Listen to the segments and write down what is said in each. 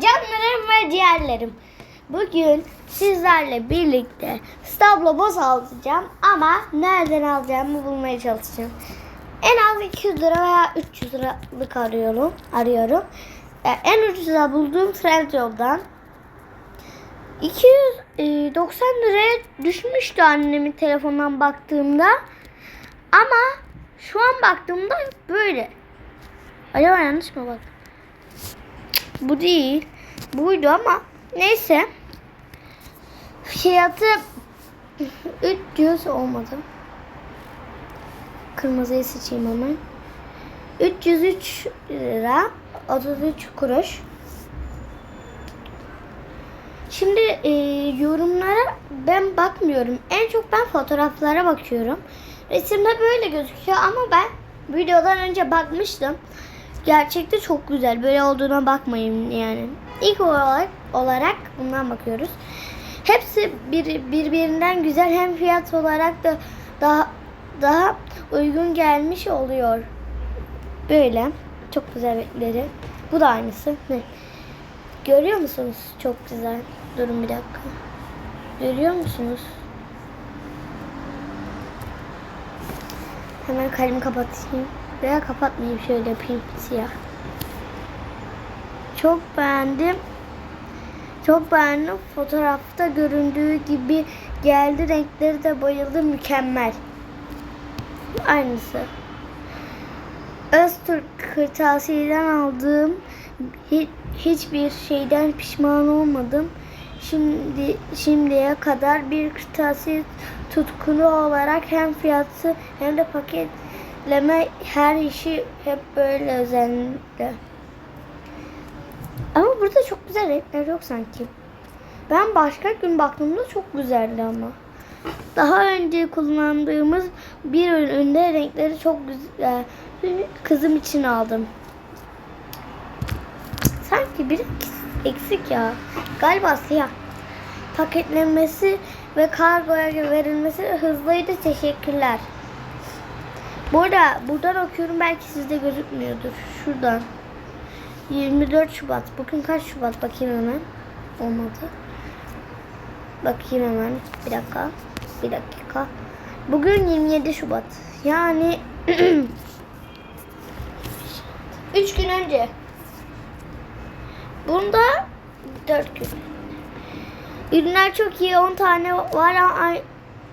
canlarım ve ciğerlerim. Bugün sizlerle birlikte stablo boz alacağım ama nereden alacağımı bulmaya çalışacağım. En az 200 lira veya 300 liralık arıyorum. arıyorum. En ucuza bulduğum Trendyol'dan 290 liraya düşmüştü annemin telefonundan baktığımda. Ama şu an baktığımda böyle. Acaba yanlış mı bak? Bu değil. Buydu ama neyse. Fiyatı 300 olmadı. Kırmızıyı seçeyim hemen. 303 lira 33 kuruş. Şimdi e, yorumlara ben bakmıyorum. En çok ben fotoğraflara bakıyorum. Resimde böyle gözüküyor ama ben videodan önce bakmıştım. Gerçekte çok güzel. Böyle olduğuna bakmayın yani. İlk olarak olarak bundan bakıyoruz. Hepsi bir, birbirinden güzel hem fiyat olarak da daha daha uygun gelmiş oluyor. Böyle çok güzel renkleri. Bu da aynısı. Ne? Görüyor musunuz? Çok güzel. Durun bir dakika. Görüyor musunuz? Hemen kalemi kapatayım. Veya kapatmayayım şöyle yapayım siyah. Çok beğendim. Çok beğendim. Fotoğrafta göründüğü gibi geldi. Renkleri de bayıldım. Mükemmel. Aynısı. Öztürk kırtasiyeden aldığım hiç, hiçbir şeyden pişman olmadım. Şimdi şimdiye kadar bir kırtasiye tutkunu olarak hem fiyatı hem de paketleme her işi hep böyle özenli. Ama burada çok güzel renkler yok sanki. Ben başka gün baktığımda çok güzeldi ama. Daha önce kullandığımız bir üründe renkleri çok güzel. Kızım için aldım. Sanki bir eksik ya. Galiba siyah. Paketlenmesi ve kargoya verilmesi hızlıydı. Teşekkürler. Bu arada buradan okuyorum belki sizde gözükmüyordur. Şuradan. 24 Şubat. Bugün kaç Şubat? Bakayım hemen. Olmadı. Bakayım hemen. Bir dakika. Bir dakika. Bugün 27 Şubat. Yani 3 gün önce. Bunda 4 gün. Ürünler çok iyi. 10 tane var ama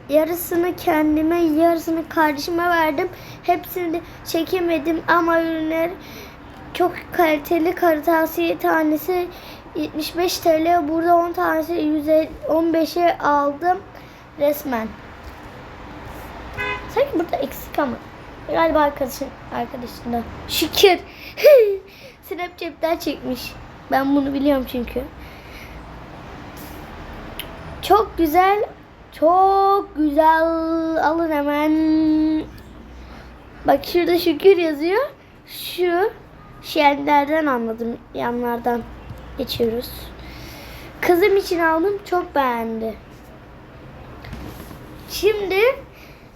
yarısını kendime, yarısını kardeşime verdim. Hepsini çekemedim ama ürünler çok kaliteli. Kırtasiye tanesi 75 TL. Burada 10 tanesi 115'e aldım resmen. Sanki burada eksik ama. Galiba arkadaşın arkadaşında. Şükür. Snapchat'ten çekmiş. Ben bunu biliyorum çünkü. Çok güzel. Çok güzel. Alın hemen. Bak şurada şükür yazıyor. Şu şenlerden anladım. Yanlardan geçiyoruz. Kızım için aldım. Çok beğendi. Şimdi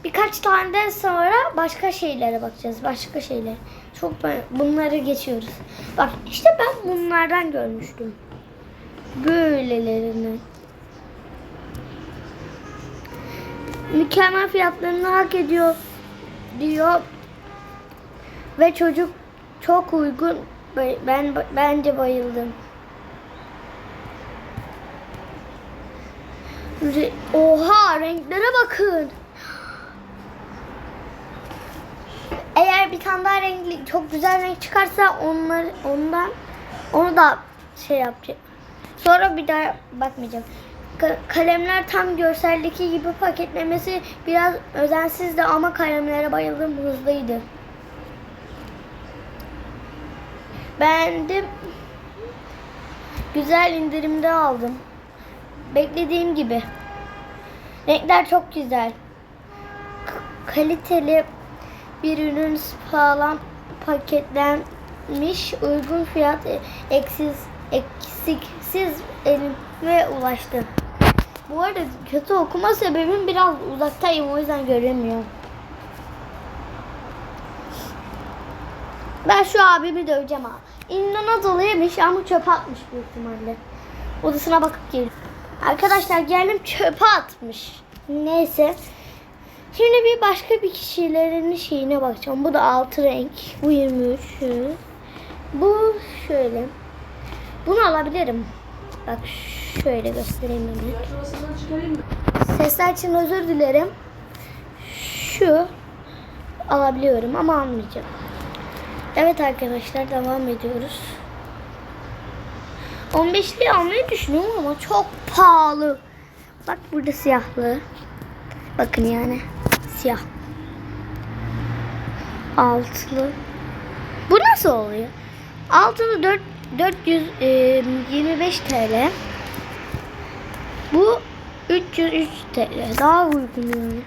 birkaç tane sonra başka şeylere bakacağız. Başka şeyler. Çok bunları geçiyoruz. Bak işte ben bunlardan görmüştüm. Böylelerini. Mükemmel fiyatlarını hak ediyor diyor. Ve çocuk çok uygun. Ben bence bayıldım. Oha renklere bakın. Eğer bir tane daha renkli çok güzel renk çıkarsa onlar ondan onu da şey yapacağım. Sonra bir daha bakmayacağım. Ka- kalemler tam görseldeki gibi paketlemesi biraz özensizdi ama kalemlere bayıldım hızlıydı. Beğendim. Güzel indirimde aldım. Beklediğim gibi. Renkler çok güzel. K- kaliteli bir ürün sağlam paketlenmiş uygun fiyat e, eksiz eksiksiz elime ulaştı. Bu arada kötü okuma sebebim biraz uzaktayım o yüzden göremiyorum. Ben şu abimi döveceğim ha. İnanılmaz yemiş ama çöpe atmış büyük ihtimalle. Odasına bakıp geliyor. Arkadaşlar geldim çöpe atmış. Neyse. Şimdi bir başka bir kişilerin şeyine bakacağım. Bu da altı renk. Bu 23. şu. Bu şöyle. Bunu alabilirim. Bak şöyle göstereyim hemen. Sesler için özür dilerim. Şu alabiliyorum ama almayacağım. Evet arkadaşlar devam ediyoruz. 15'li almayı düşünüyorum ama çok pahalı. Bak burada siyahlı. Bakın yani siyah. Altılı. Bu nasıl oluyor? Altılı 4 425 TL. Bu 303 TL. Daha uygun yani.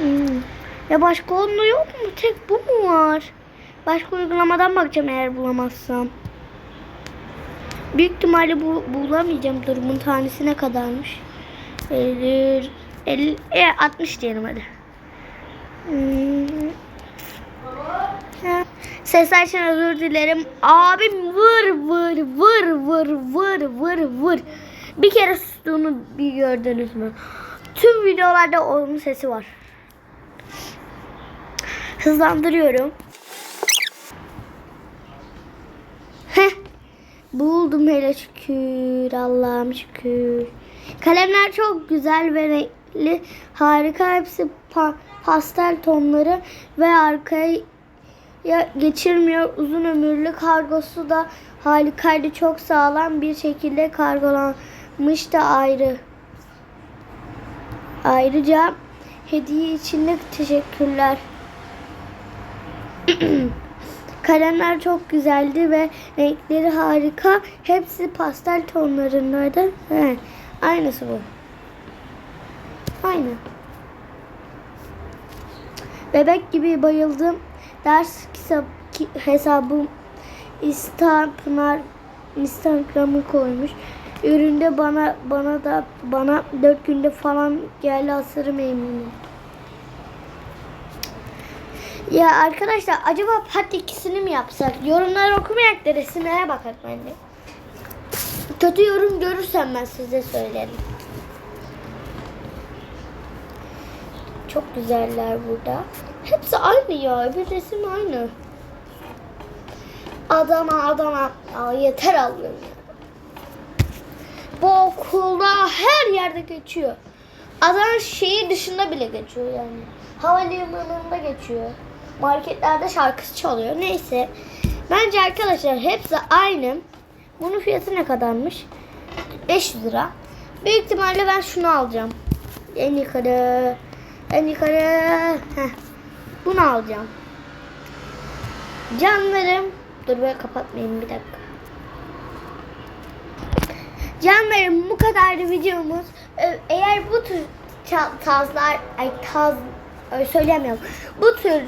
Hmm. Ya başka onun yok mu? Tek bu mu var? Başka uygulamadan bakacağım eğer bulamazsam. Büyük ihtimalle bu bulamayacağım. Dur bunun tanesi ne kadarmış? 50, 50 e, 60 diyelim hadi. Sesler için özür dilerim. Abim vır vır vır vır vır vır vır. Bir kere sustuğunu bir gördünüz mü? Tüm videolarda onun sesi var. Hızlandırıyorum. Heh. Buldum hele şükür. Allah'ım şükür. Kalemler çok güzel ve renkli. Harika. Hepsi pa- pastel tonları ve arkaya geçirmiyor. Uzun ömürlü kargosu da harikaydı. Çok sağlam bir şekilde kargolanmış da ayrı. Ayrıca hediye için de teşekkürler. Kalemler çok güzeldi ve renkleri harika. Hepsi pastel tonlarındaydı. He, aynısı bu. Aynı. Bebek gibi bayıldım. Ders kitap, ki- hesabım Instagram Instagram'ı koymuş. Üründe bana bana da bana 4 günde falan geldi asırım eminim. Ya arkadaşlar acaba part ikisini mi yapsak? Yorumları okumayak da resimlere bakar bence. Kötü yorum görürsem ben size söylerim. Çok güzeller burada. Hepsi aynı ya. Bir resim aynı. Adana Adana. Aa, yeter Allah'ım. Bu okulda her yerde geçiyor. Adana şehir dışında bile geçiyor yani. Havalimanında geçiyor. Marketlerde şarkısı çalıyor. Neyse. Bence arkadaşlar hepsi aynı. Bunun fiyatı ne kadarmış? 500 lira. Büyük ihtimalle ben şunu alacağım. En yukarı. En yukarı. Heh. Bunu alacağım. Canlarım. Dur böyle kapatmayayım bir dakika. Canlarım bu kadardı videomuz. Eğer bu tür tazlar, ay taz ay söyleyemiyorum. Bu tür